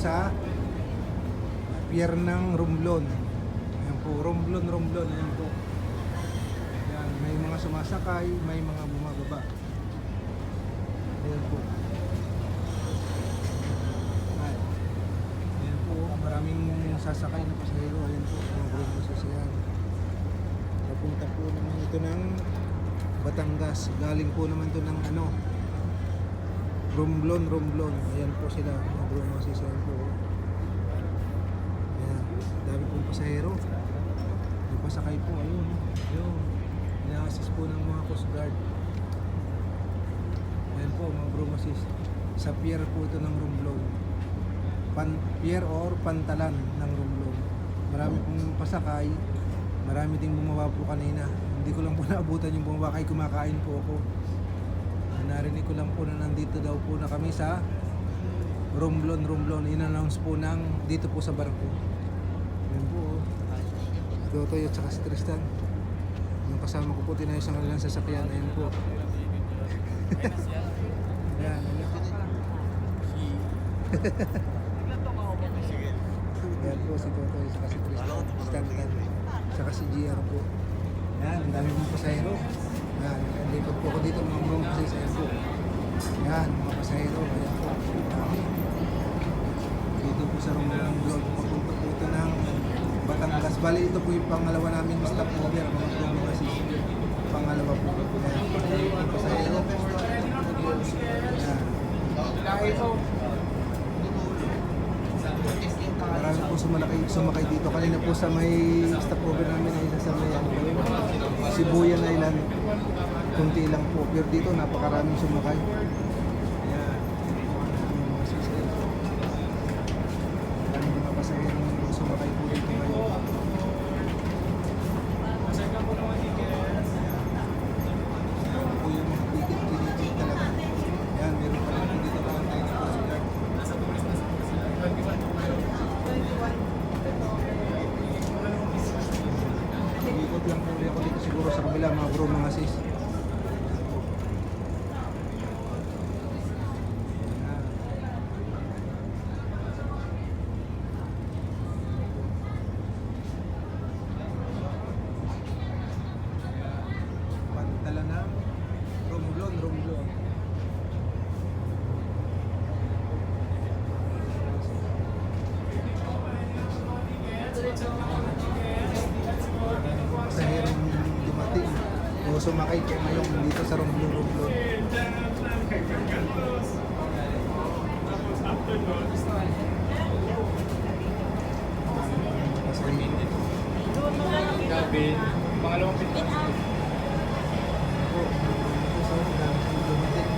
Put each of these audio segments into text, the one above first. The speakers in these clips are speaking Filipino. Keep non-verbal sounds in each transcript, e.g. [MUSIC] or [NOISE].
sa pier ng Romblon. Ayan po, Romblon, Romblon. Ayan po. Ayan, may mga sumasakay, may mga bumababa. Ayan po. Ay. Ayan po, maraming sasakay na pasahero. Ayan po, mga grupo sasakyan. Papunta po naman ito ng Batangas. Galing po naman to ng ano, Romblon, Romblon. Ayan po sila, mga grupo sasakyan po. Ayan, dami pong pasahero. Pasakay po, ayun. Ayun. Ina-assist po ng mga Coast Guard. Ayan po, mga assist. Sa pier po ito ng Romblon. Pan, pier or pantalan ng Romblon. Marami pong pasakay. Marami ding bumaba po kanina. Hindi ko lang po [LAUGHS] naabutan yung bumaba kay kumakain po ako. Narinig ko lang po na nandito daw po na kami sa Romblon, Romblon. In-announce po ng dito po sa barko. Ayan po. oh. Si Totoy at saka si Tristan. Yung kasama ko po tinayos ang kanilang sasakyan. Ayan po. [LAUGHS] Ayan. Ayan po si Totoy at saka si Tristan. Stanton. Saka si GR po. Ayan, ang dami pong pasahero. Ayan, lipat po ako dito mga. Ayan, mga pasahero. Ayan po. Dito po sa Romulang Vlog. Papunta po ito ng Batangas. Bali, ito po yung pangalawa namin stop over. Mga promo kasi pangalawa po. Ayan, mga pasahero. Marami po sumalakay, sumakay dito. Kanina po sa may stopover namin ay sa may ano? Sibuyan Island. Kunti lang po. Pero dito napakaraming sumakay. Kabila mga bro mga sis. Sumakay kay Mayong dito sa Romblon, Romblon. Pasahero. Gavin, pangalawang pinto. Po, so, dami pong dumating.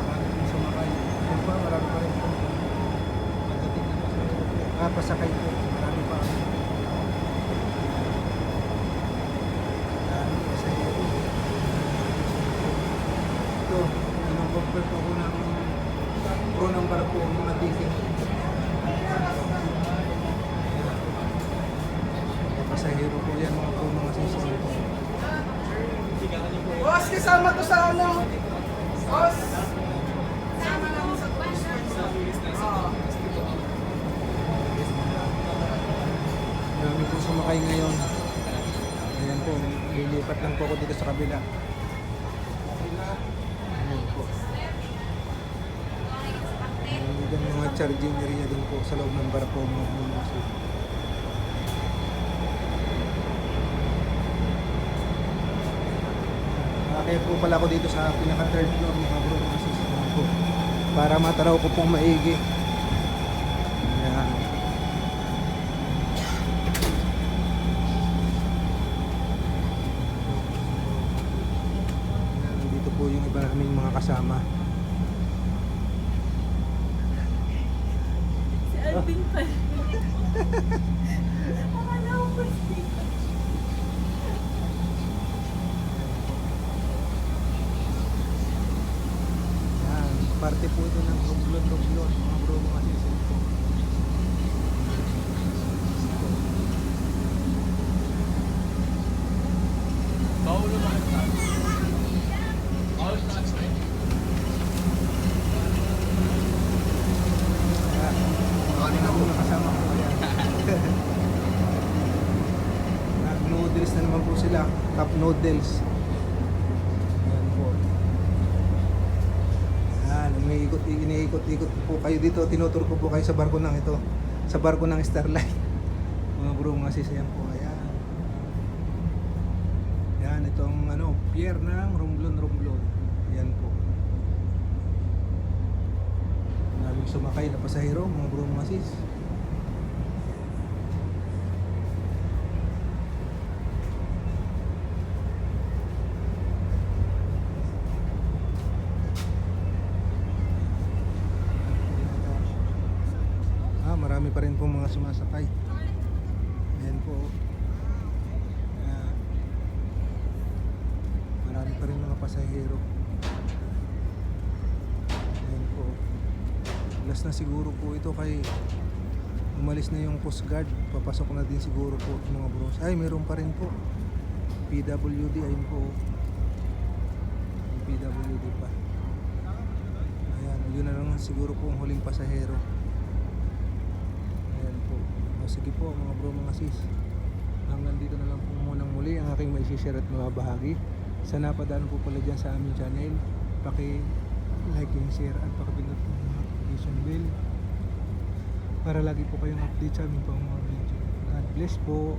Marami pong sumakay. Yan pa, marami pa rin pong pagdating na po. Pasakay po. Marami pa. Dami pasahero. Ito, kinong-compare po ako ng pro ng barko, mga ticket. Pasahero po yan, mga pro, mga sasakyan po. Boss, kasama to sa ano? Boss! Kasama namin sa Oo. Po sumakay ngayon. Ayan po, lilipat lang po ako dito sa kabila. Ayan po. Ayan mga charging area din po sa loob ng barko mga mga po pala ako dito sa pinaka third floor mga bro mga sis. Ayan po. Para mataraw ko pong maigi. Ayan. Dito po yung iba naming mga kasama. Si Alvin pa. Akala ko first day. Yan, parte po ito ng rumblon-rumblon, mga bro, mga sisil po. Kaya, kanina po nakasama ko kaya. Nag-noodles na naman po sila. Cup noodles. Ayan po. Ayan, umiikot, iniikot-ikot po kayo dito. Tinutur ko po kayo sa barko ng ito. Sa barko ng Starlight. [LAUGHS] Mga bro, mga sis, ayan po. Ayan. Yan, itong ano, pier ng Romblon Romblon. Yan po. Maraming sumakay na pasahero, mga bro, mga sis. Marami pa rin po mga sumasakay. Ayan po. Ayan. Marami pa rin mga pasahero. Ayan po. Last na siguro po ito kay umalis na yung Coast Guard. Papasok na din siguro po mga bros. Ay, meron pa rin po. PWD, ayun po. PWD pa. Ayan, yun na lang siguro po ang huling pasahero sige po mga bro mga sis. Hanggang dito na lang po munang muli ang aking may share at mabahagi sa napadaan po pala dyan sa aming channel paki like and share at pakipindot po ang notification bell para lagi po kayong update sa aming pang mga video. God bless po.